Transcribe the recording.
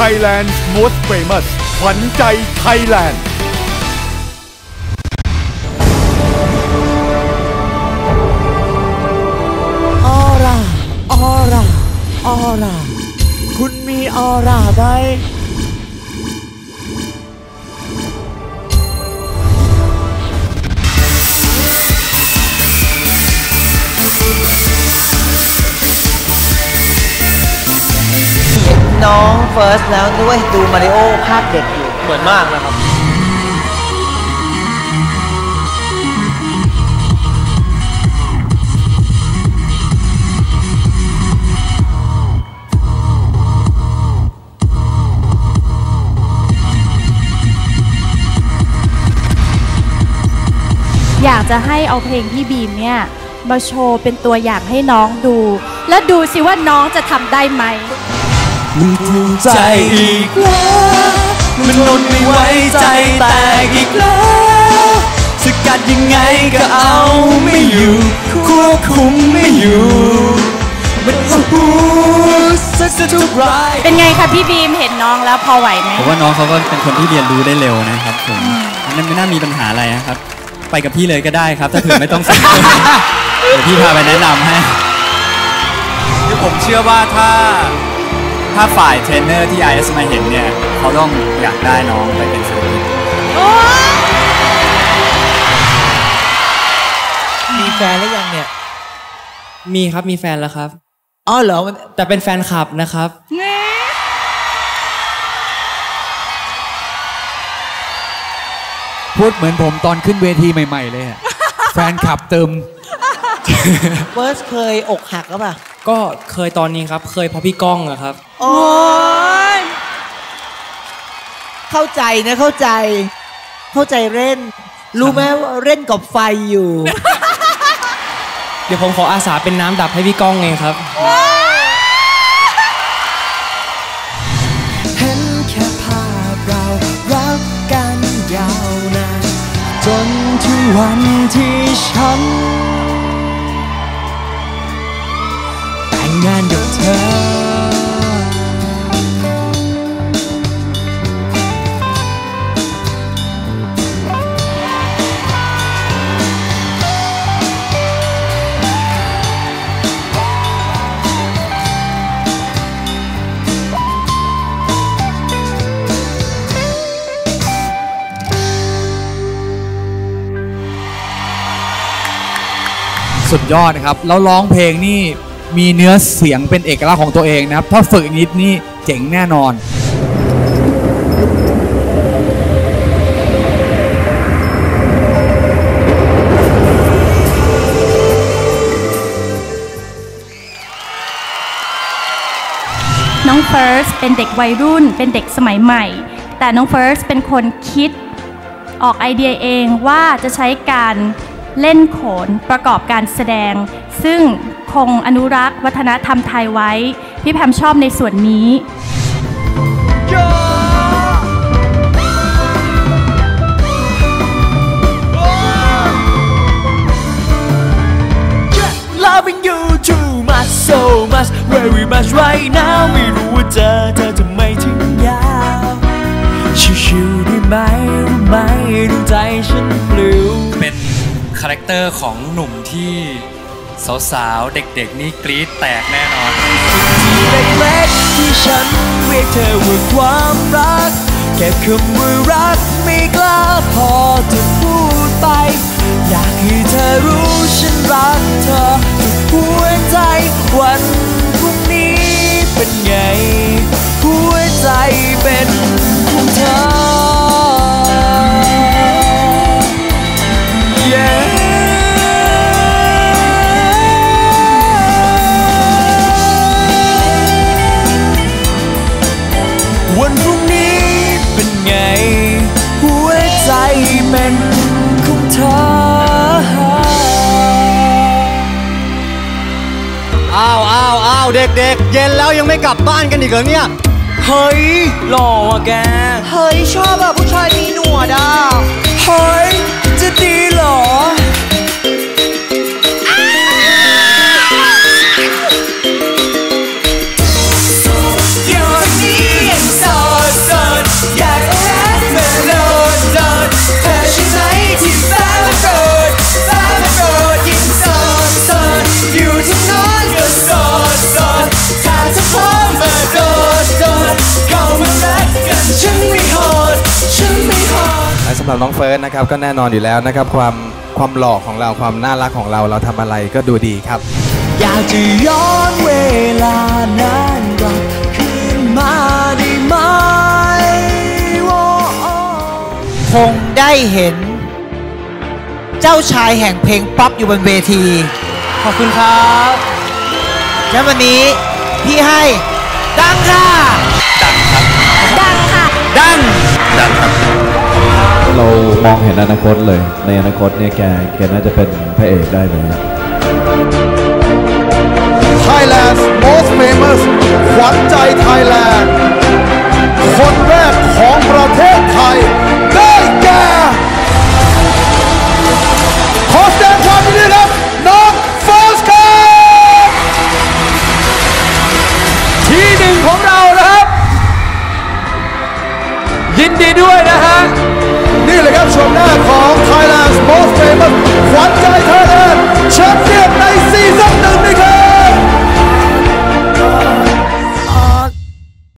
Thailand Most Famous ขวัญใจไทยแลนด์ออร่า ออร่า ออร่า คุณมีออร่าไหมเห็นน้อง เฟิร์สแล้วด้วยดูมาริโอภาคเด็กอยู่เหมือนมากนะครับ อยากจะให้เอาเพลงพี่บีมเนี่ย มาโชว์เป็นตัวอย่างให้น้องดู แล้วดูสิว่าน้องจะทำได้ไหม มันถูกใจอีกแล้วมันทนไม่ไหวใจแตกอีกแล้วสกัดยังไงก็เอาไม่อยู่ ควบคุมไม่อยู่มันโอ้โหสักทุกรายเป็นไงคะพี่บีมเห็นน้องแล้วพอไหวไหมผมว่าน้องเขาก็เป็นคนที่เรียนรู้ได้เร็วนะครับผมอันนั้นไม่น่ามีปัญหาอะไรนะครับ ไปกับพี่เลยก็ได้ครับ ถ้าถึงไม่ต้องสนเดี๋ยวพี่พาไปแนะนำให้คือผมเชื่อว่าถ้า ถ้าฝ่ายเทรนเนอร์ที่ IS มาเห็นเนี่ย เขาต้องอยากได้น้องไปเป็นศิลปินมีแฟนแล้วยังเนี่ย มีครับมีแฟนแล้วครับ อ๋อเหรอมันแต่เป็นแฟนคลับนะครับ พูดเหมือนผมตอนขึ้นเวทีใหม่ๆเลยอะ แฟนคลับเติม เฟิร์สเคยอกหักหรือเปล่า ก็เคยตอนนี้ครับ เคยเพราะพี่ก้องอะครับ โอ้ยเข้าใจนะเข้าใจ เข้าใจเล่น รู้ไหมว่าเล่นกับไฟอยู่ เดี๋ยวผมขออาสาเป็นน้ำดับให้พี่ก้องเองครับ เห็นแค่ภาพเรารักกันยาวนานจนถึงวันที่ฉัน สุดยอดนะครับ แล้วร้องเพลงนี่มีเนื้อเสียงเป็นเอกลักษณ์ของตัวเองนะครับ ถ้าฝึกนิดนี่เจ๋งแน่นอน น้องเฟิร์สเป็นเด็กวัยรุ่น เป็นเด็กสมัยใหม่ แต่น้องเฟิร์สเป็นคนคิดออกไอเดียเองว่าจะใช้การ เล่นโขนประกอบการแสดง ซึ่งคงอนุรักษ์วัฒนธรรมไทยไว้ พี่แพมชอบในส่วนนี้ัส very much right now ไม่รู้ว่าเจอเธอจะไมถึงยาวชิวๆได้ไหมรู้ไหมดูใจฉันปลิว คาแรคเตอร์ของหนุ่มที่สาวๆ เด็กๆ นี่กรี๊ดแตกแน่นอนทีเล็กๆที่ฉันเรียกเธอว่าความรักแค่คำว่ารักไม่กล้าพอจะพูดไป อยากให้เธอรู้ฉันรักเธอสุดหัวใจวันพรุ่งนี้เป็นไง อ้าวอ้าวอ้าวเด็กๆ เย็นแล้วยังไม่กลับบ้านกันอีกเหรอเนี่ย เฮ้ยหล่อว่ะแก เฮ้ยชอบอะผู้ชายมีหนวดอะ เฮ้ยจะดีเหรอ หรับน้องเฟิร์สนะครับก็แน่นอนอยู่แล้วนะครับความความหล่อของเราความน่ารักของเราเราทำอะไรก็ดูดีครับ อยากจะย้อนเวลานานกลับคืนมาได้ไหมโอ้โอ้คงได้เห็น เจ้าชายแห่งเพลงป๊อปอยู่บนเวที ขอบคุณครับและวันนี้พี่ให้ ดังค่ะ ดัง เรามองเห็นอนาคตเลย ในอนาคตเนี่ยแกแกน่าจะเป็นพระเอกได้เลย Thailand's most famous ขวัญใจไทยแลนด์คนแรกของประ from now called Thailand's most